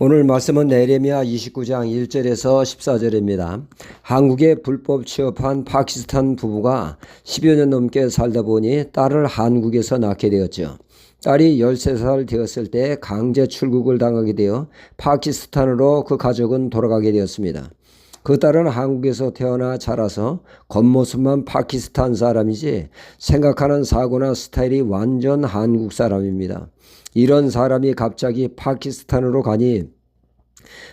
오늘 말씀은 네레미야 29장 1절에서 14절입니다. 한국에 불법 취업한 파키스탄 부부가 10여 년 넘게 살다 보니 딸을 한국에서 낳게 되었죠. 딸이 13살 되었을 때 강제 출국을 당하게 되어 파키스탄으로 그 가족은 돌아가게 되었습니다. 그 딸은 한국에서 태어나 자라서 겉모습만 파키스탄 사람이지 생각하는 사고나 스타일이 완전 한국 사람입니다. 이런 사람이 갑자기 파키스탄으로 가니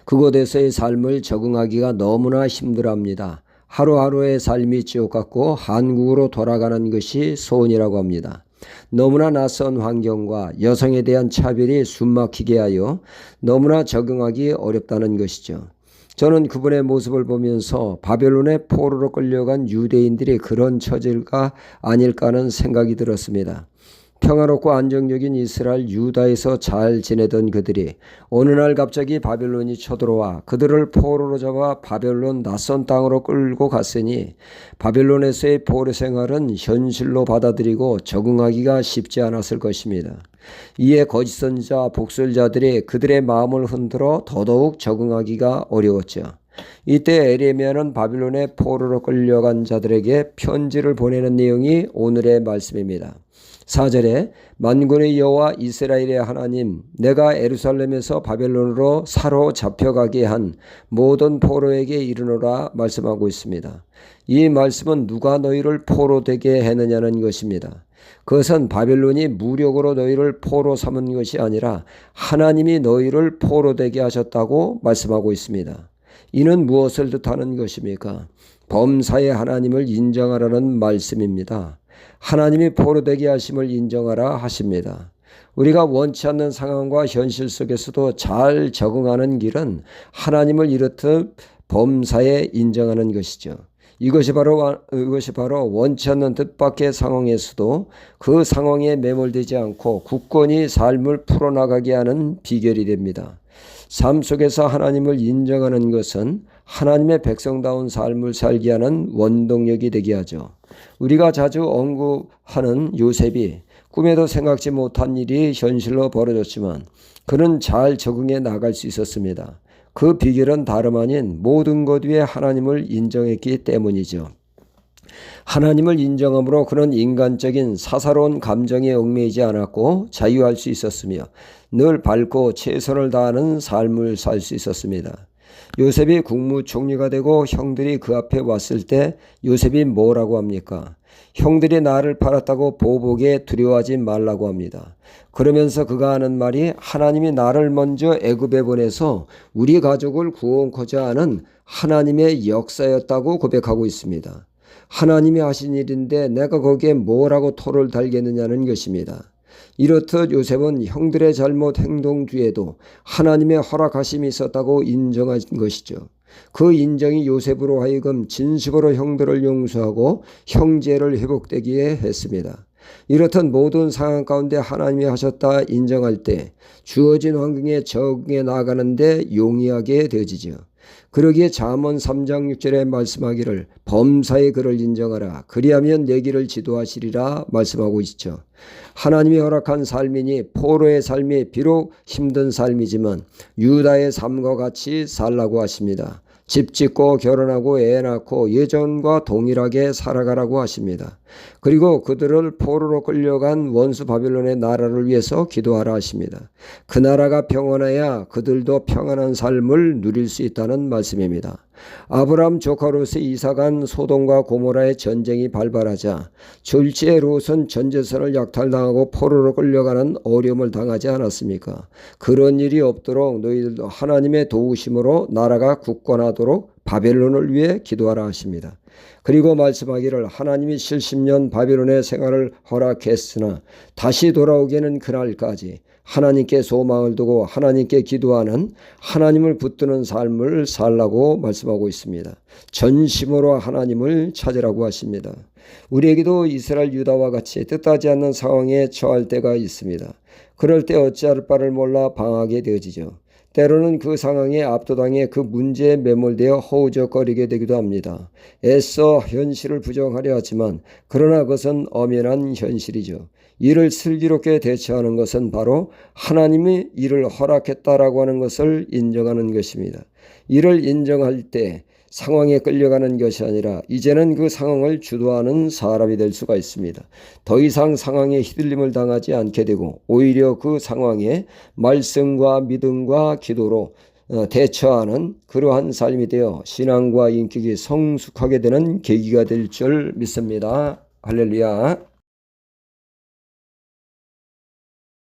그곳에서의 삶을 적응하기가 너무나 힘들어합니다. 하루하루의 삶이 지옥 같고 한국으로 돌아가는 것이 소원이라고 합니다. 너무나 낯선 환경과 여성에 대한 차별이 숨막히게 하여 너무나 적응하기 어렵다는 것이죠. 저는 그분의 모습을 보면서 바벨론의 포로로 끌려간 유대인들이 그런 처질가 아닐까 하는 생각이 들었습니다. 평화롭고 안정적인 이스라엘 유다에서 잘 지내던 그들이 어느 날 갑자기 바벨론이 쳐들어와 그들을 포로로 잡아 바벨론 낯선 땅으로 끌고 갔으니 바벨론에서의 포로 생활은 현실로 받아들이고 적응하기가 쉽지 않았을 것입니다. 이에 거짓 선자 복술자들이 그들의 마음을 흔들어 더더욱 적응하기가 어려웠죠. 이때 에레미야는 바빌론의 포로로 끌려간 자들에게 편지를 보내는 내용이 오늘의 말씀입니다. 4절에 만군의 여호와 이스라엘의 하나님 내가 에루살렘에서 바벨론으로 사로잡혀가게 한 모든 포로에게 이르노라 말씀하고 있습니다. 이 말씀은 누가 너희를 포로 되게 했느냐는 것입니다. 그것은 바벨론이 무력으로 너희를 포로 삼은 것이 아니라 하나님이 너희를 포로 되게 하셨다고 말씀하고 있습니다. 이는 무엇을 뜻하는 것입니까? 범사의 하나님을 인정하라는 말씀입니다. 하나님이 포로되게 하심을 인정하라 하십니다. 우리가 원치 않는 상황과 현실 속에서도 잘 적응하는 길은 하나님을 이렇듯 범사에 인정하는 것이죠. 이것이 바로 이것이 바로 원치 않는 뜻밖의 상황에서도 그 상황에 매몰되지 않고 굳건히 삶을 풀어나가게 하는 비결이 됩니다. 삶 속에서 하나님을 인정하는 것은 하나님의 백성다운 삶을 살게 하는 원동력이 되게 하죠. 우리가 자주 언급하는 요셉이 꿈에도 생각지 못한 일이 현실로 벌어졌지만 그는 잘 적응해 나갈 수 있었습니다. 그 비결은 다름 아닌 모든 것 위에 하나님을 인정했기 때문이죠. 하나님을 인정함으로 그는 인간적인 사사로운 감정에 얽매이지 않았고 자유할 수 있었으며 늘 밝고 최선을 다하는 삶을 살 수 있었습니다. 요셉이 국무총리가 되고 형들이 그 앞에 왔을 때 요셉이 뭐라고 합니까? 형들이 나를 팔았다고 보복에 두려워하지 말라고 합니다. 그러면서 그가 하는 말이 하나님이 나를 먼저 애굽에 보내서 우리 가족을 구원코자 하는 하나님의 역사였다고 고백하고 있습니다. 하나님이 하신 일인데 내가 거기에 뭐라고 토를 달겠느냐는 것입니다. 이렇듯 요셉은 형들의 잘못 행동 뒤에도 하나님의 허락하심이 있었다고 인정한 것이죠. 그 인정이 요셉으로 하여금 진심으로 형들을 용서하고 형제를 회복되기에 했습니다. 이렇듯 모든 상황 가운데 하나님이 하셨다 인정할 때 주어진 환경에 적응해 나가는데 용이하게 되어지죠. 그러기에 잠언 3장 6절에 말씀하기를 범사의 그를 인정하라 그리하면 내 길을 지도하시리라 말씀하고 있죠. 하나님이 허락한 삶이니 포로의 삶이 비록 힘든 삶이지만 유다의 삶과 같이 살라고 하십니다. 집 짓고 결혼하고 애 낳고 예전과 동일하게 살아가라고 하십니다. 그리고 그들을 포로로 끌려간 원수 바빌론의 나라를 위해서 기도하라 하십니다. 그 나라가 평안해야 그들도 평안한 삶을 누릴 수 있다는 말씀 입니다. 아브람 조카로서 이사간 소돔과 고모라의 전쟁이 발발하자 졸지의 롯은 전재선을 약탈당하고 포로로 끌려가는 어려움을 당하지 않았습니까? 그런 일이 없도록 너희들도 하나님의 도우심으로 나라가 굳건하도록 바벨론을 위해 기도하라 하십니다. 그리고 말씀하기를 하나님이 70년 바벨론의 생활을 허락했으나 다시 돌아오기는 그날까지 하나님께 소망을 두고 하나님께 기도하는 하나님을 붙드는 삶을 살라고 말씀하고 있습니다. 전심으로 하나님을 찾으라고 하십니다. 우리에게도 이스라엘 유다와 같이 뜻하지 않는 상황에 처할 때가 있습니다. 그럴 때 어찌할 바를 몰라 방하게 되어지죠. 때로는 그 상황에 압도당해 그 문제에 매몰되어 허우적거리게 되기도 합니다. 애써 현실을 부정하려 하지만 그러나 그것은 엄연한 현실이죠. 이를 슬기롭게 대처하는 것은 바로 하나님이 이를 허락했다라고 하는 것을 인정하는 것입니다. 이를 인정할 때 상황에 끌려가는 것이 아니라 이제는 그 상황을 주도하는 사람이 될 수가 있습니다. 더 이상 상황에 휘둘림을 당하지 않게 되고 오히려 그 상황에 말씀과 믿음과 기도로 어, 대처하는 그러한 삶이 되어 신앙과 인격이 성숙하게 되는 계기가 될 줄 믿습니다. 할렐루야.